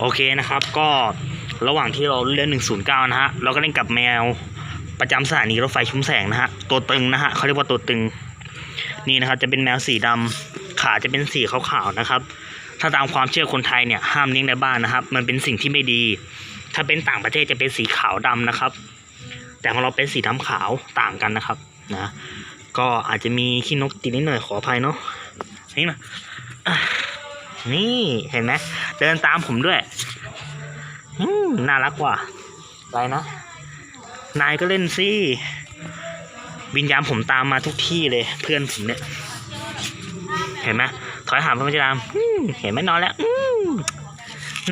โอเคนะครับ ก็ระหว่างที่เราเล่น109 นะฮะเราก็เล่นกับแมวประจำสถานีรถไฟชุมแสงนะฮะตัวตึงนะฮะเขาเรียกว่าตัวตึงนี่นะครับจะเป็นแมวสีดำขาจะเป็นสีขาวๆนะครับ ถ้าตามความเชื่อคนไทยเนี่ยห้ามเลี้ยงในบ้านนะครับ มันเป็นสิ่งที่ไม่ดี ถ้าเป็นต่างประเทศจะเป็นสีขาวดำนะครับ แต่ของเราเป็นสีดำขาวต่างกันนะครับนะก็อาจจะมีขี้นกติดนิดหน่อยขออภัยเนาะนี่นะ นี่เห็นไหมเดินตามผมด้วยอืมน่ารักว่ะอะไรนะนายก็เล่นสิวิญญาณผมตามมาทุกที่เลย เพื่อนผมเนี่ย เห็นไหมถอยหามพระมจรามอืมเห็นไหมนอนแล้ว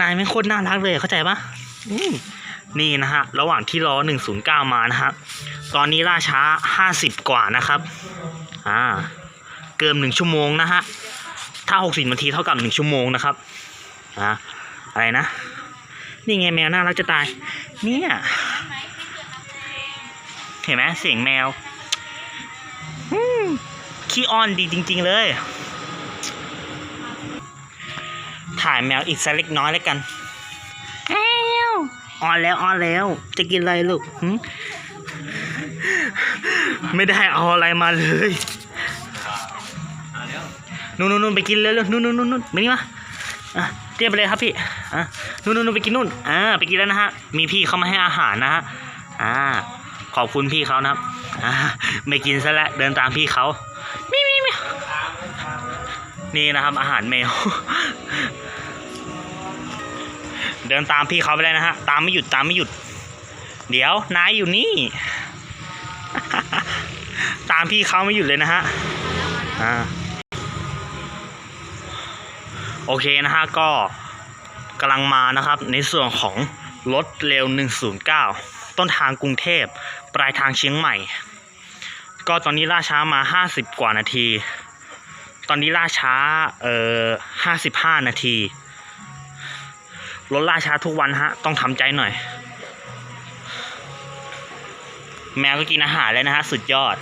นายไม่โคตรน่ารักเลยเข้าใจปะนี่นะฮะ ระหว่างที่รอหนึ่งศูนย์เก้ามานะฮะตอนนี้ล่าช้าห้าสิบกว่านะครับ อ่า เกินหนึ่งชั่วโมงนะฮะ ถ้าหกสิบนาทีเท่ากับหนึ่งชั่วโมงนะครับอ่าอะไรนะ นี่ไงแมวน่ารักจะตาย เนี่ยเห็นไหมเสียงแมวขี้อ้อนดีจริง ๆ เลย ถ่ายแมวอีกสักเล็กน้อยแล้วกันแอวอ้อนแล้วอ้อนแล้ว จะกินอะไรลูกหึไม่ได้เอาอะไรมาเลย นู่นนู่นไปกินเลยเลยนู่นนู่นนู่นนู่นมานี่มาอะเรียบไปเลยครับพี่อะนู่นนู่นไปกินนู่นอ่าไปกินแล้วนะฮะมีพี่เขามาให้อาหารนะฮะอ่าขอบคุณพี่เขานะครับอ่าไม่กินซะแล้วเดินตามพี่เขามิมิมินี่นะครับ อาหารแมว เดินตามพี่เขาไปเลยนะฮะตามไม่หยุดตามไม่หยุด เดี๋ยวนายอยู่นี่ตามพี่เขาไม่หยุดเลยนะฮะอ่า โอเคนะฮะก็กำลังมานะครับในส่วนของรถเร็ว 109 ต้นทางกรุงเทพ ปลายทางเชียงใหม่ ก็ตอนนี้ล่าช้ามา 50 กว่านาที ตอนนี้ล่าช้าเอ่อ55 นาที รถล่าช้าทุกวันฮะ ต้องทำใจหน่อย แมวก็กินอาหารแล้วนะฮะ สุดยอด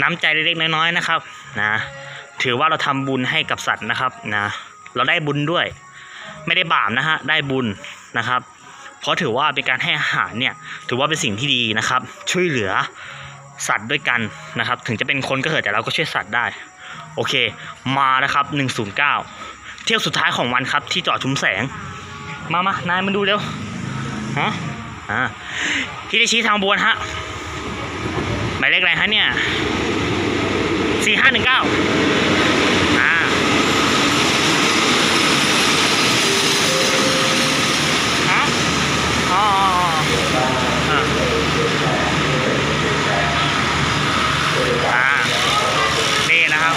น้ำใจเล็กๆน้อยๆนะครับ นะ ถือว่าเราทำบุญให้กับสัตว์นะครับนะเราได้บุญด้วย ไม่ได้บาปนะฮะได้บุญนะครับ เพราะถือว่าเป็นการให้อาหารเนี่ยถือว่าเป็นสิ่งที่ดีนะครับ ช่วยเหลือสัตว์ด้วยกันนะครับ ถึงจะเป็นคนก็เถอะแต่เราก็ช่วยสัตว์ได้ โอเค มานะครับ 109 เที่ยวสุดท้ายของวันครับที่จอดชุมแสง มามานายมาดูเร็วฮะอ่าฮิเดชิทางบวนฮะหมายเลขอะไรฮะเนี่ยสี่ห้าหนึ่งเก้าอ่า ฮะ อ๋ออ๋ออ๋ออ่าอ่า นี่นะครับ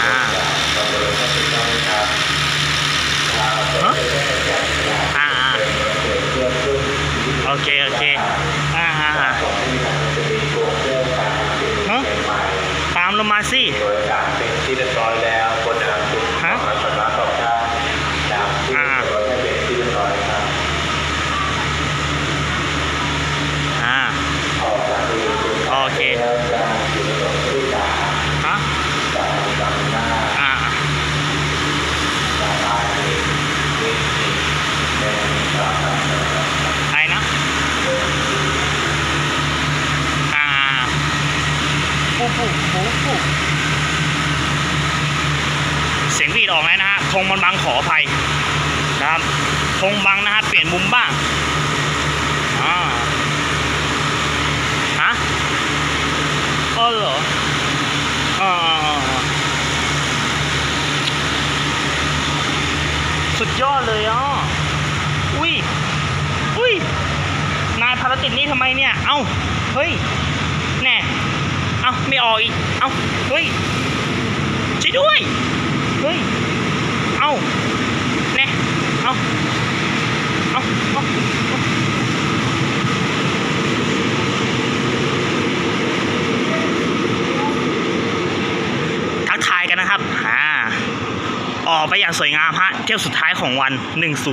อ่าฮะอ่าอ่าโอ เค โอเค อ่าอ่าอ่าฮะตามลงมาสิโดยการเป็นที่เรียบร้อยแล้วบนทางจุด ฮะ ของสำนักสองชาติตามที่ อ่า โดยให้เป็นที่เรียบร้อยครับ อ่า ออกจากที่จุด โอเค แล้วจะอยู่ในส่วนที่สาม ฮะ จากสำนัก อ่า จากปลายที่ที่เป็นสาม อะไรนะ อ่าปูปูปูปู เสียงวีดออกแล้วนะฮะธงมันบังขออภัยนะครับธงบังนะฮะเปลี่ยนมุมบ้างอ่าฮะอ๋อเหรออ่าสุดยอดเลยอะอุ้ยอุ้ยนายพาราติดนี่ทำไมเนี่ย เอ้า เฮ้ยาไม่ออกอีก เอาเฮ้ยช่วยด้วย เฮ้ย เอาแน่เอาเอาเอาเอาทักทายกันนะครับ อ่า ออกไปอย่างสวยงามฮะ เที่ยวสุดท้ายของวัน 109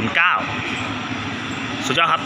สุดยอดครับ